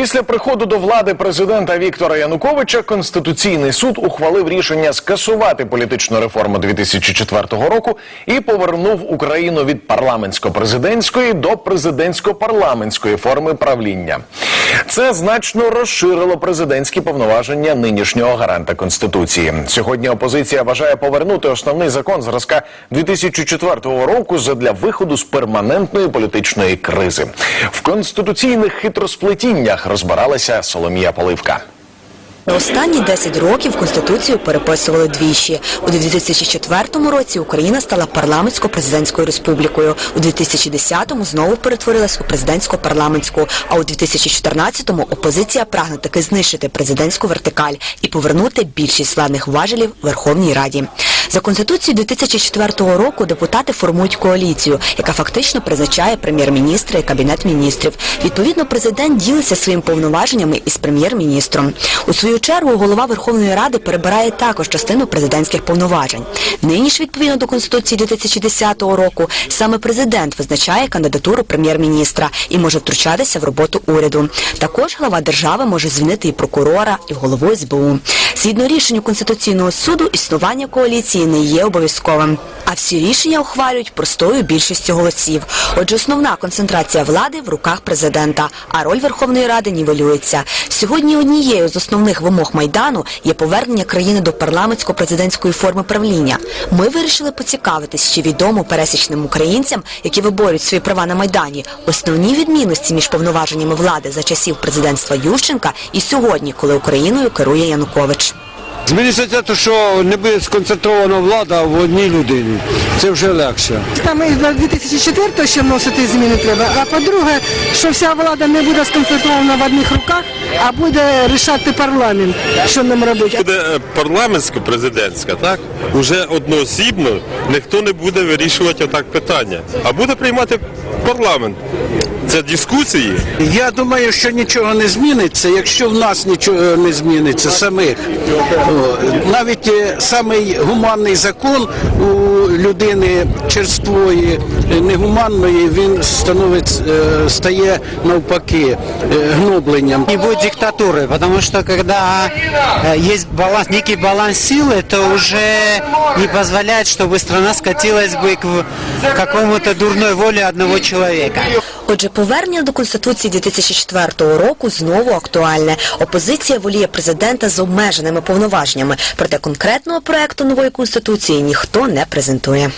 Після приходу до влади президента Віктора Януковича Конституційний суд ухвалив рішення скасувати політичну реформу 2004 року і повернув Україну від парламентсько-президентської до президентсько-парламентської форми правління. Це значно розширило президентські повноваження нинішнього гаранта конституції. Сьогодні опозиція бажає повернути основний закон зразка 2004 року задля виходу з перманентної політичної кризи. В конституційних хитросплетіннях розбиралася Соломія Поливка. Останні 10 років Конституцію переписували двічі. У 2004 році Україна стала парламентсько-президентською республікою. У 2010-му знову перетворилась у президентсько-парламентську. А у 2014-му опозиція прагне таки знищити президентську вертикаль і повернути більшість владних важелів Верховній Раді. За Конституцією 2004 року депутати формують коаліцію, яка фактично призначає прем'єр-міністра і кабінет міністрів. Відповідно, президент ділиться своїми повноваженнями із прем'єр-міністром. У свою чергу голова Верховної Ради перебирає також частину президентських повноважень. Нині ж, відповідно до Конституції 2010 року, саме президент визначає кандидатуру прем'єр-міністра і може втручатися в роботу уряду. Також глава держави може звільнити і прокурора, і голову СБУ. Згідно рішенню Конституційного суду, існування коаліції не є обов'язковим. А всі рішення ухвалюють простою більшістю голосів. Отже, основна концентрація влади в руках президента, а роль Верховної Ради нівелюється. Сьогодні однією з основних вимог Майдану є повернення країни до парламентсько-президентської форми правління. Ми вирішили поцікавитись, чи відомо пересічним українцям, які виборюють свої права на Майдані, основні відмінності між повноваженнями влади за часів президентства Ющенка і сьогодні, коли Україною керує Янукович. Зміниться те, що не буде сконцентрована влада в одній людині. Це вже легше. Там і до 2004 ще вносити зміни треба. А по-друге, що вся влада не буде сконцентрована в одних руках, а буде рішати парламент, що нам робити. буде е, парламентсько-президентська, так? Уже одноосібно ніхто не буде вирішувати отак питання, а буде приймати парламент. Це дискусії. Я думаю, що нічого не зміниться, якщо в нас нічого не зміниться самих. О, Навіть е, самий гуманний закон у людини черствої, е, негуманної, він становить, е, стає навпаки е, гнобленням. не будет диктатуры, потому что когда э, есть баланс, некий баланс силы, то уже не позволяет, чтобы страна скатилась бы к в- какому-то дурной воле одного человека. Отже, повернення до Конституції 2004 року знову актуальне. Опозиція воліє президента з обмеженими повноваженнями, проте конкретного проекту нової Конституції ніхто не презентує.